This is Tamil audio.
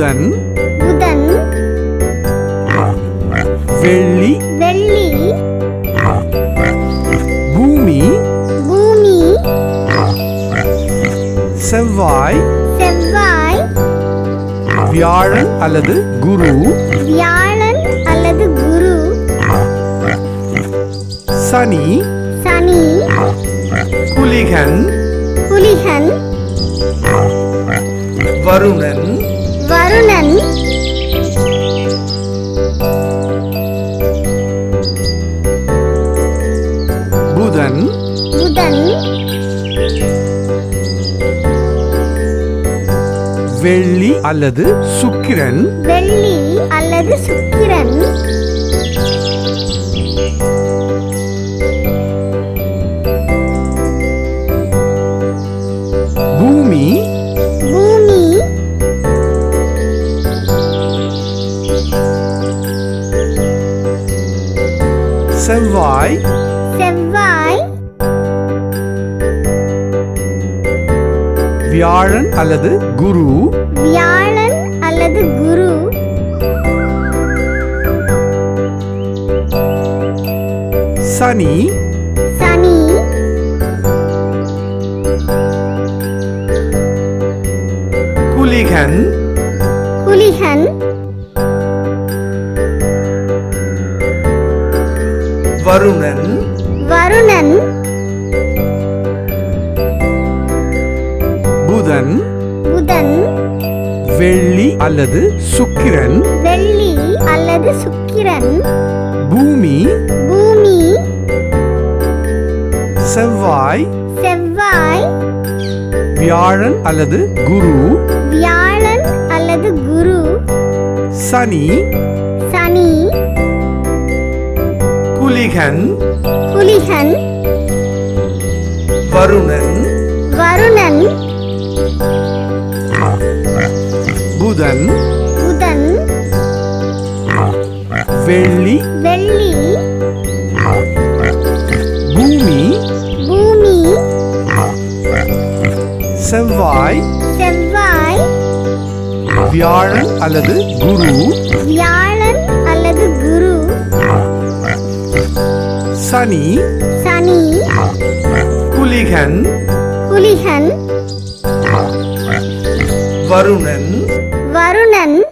புதன். புதன். வெள்ளி. வெள்ளி. பூமி. பூமி. செவ்வாய். செவ்வாய். வியாழன் அல்லது குரு. வியாழன் அல்லது குரு. சனி. சனி. குலிகன் குலிகன் வருணன். வருணன் புதன். புதன். வெள்ளி அல்லது சுக்கிரன். வெள்ளி அல்லது சுக்கிரன். செவ்வாய் செவ்வாய் வியாழன் அல்லது குரு. வியாழன் அல்லது குரு. சனி. சனி. குலிகன் குலிகன் வருணன். வருணன். புதன். புதன். வெள்ளி அல்லது சுக்கிரன். வெள்ளி அல்லது சுக்கிரன். பூமி. பூமி. செவ்வாய். செவ்வாய். வியாழன் அல்லது குரு. வியாழன் அல்லது குரு. சனி. குலிகன் குலிகன் வருணன் வருணன் புதன் புதன் வெள்ளி வெள்ளி பூமி பூமி செவ்வாய் செவ்வாய் வியாழன் அல்லது குரு வியாழன் சனி. சனி. குலிகன் குலிகன் வருணன். வருணன்.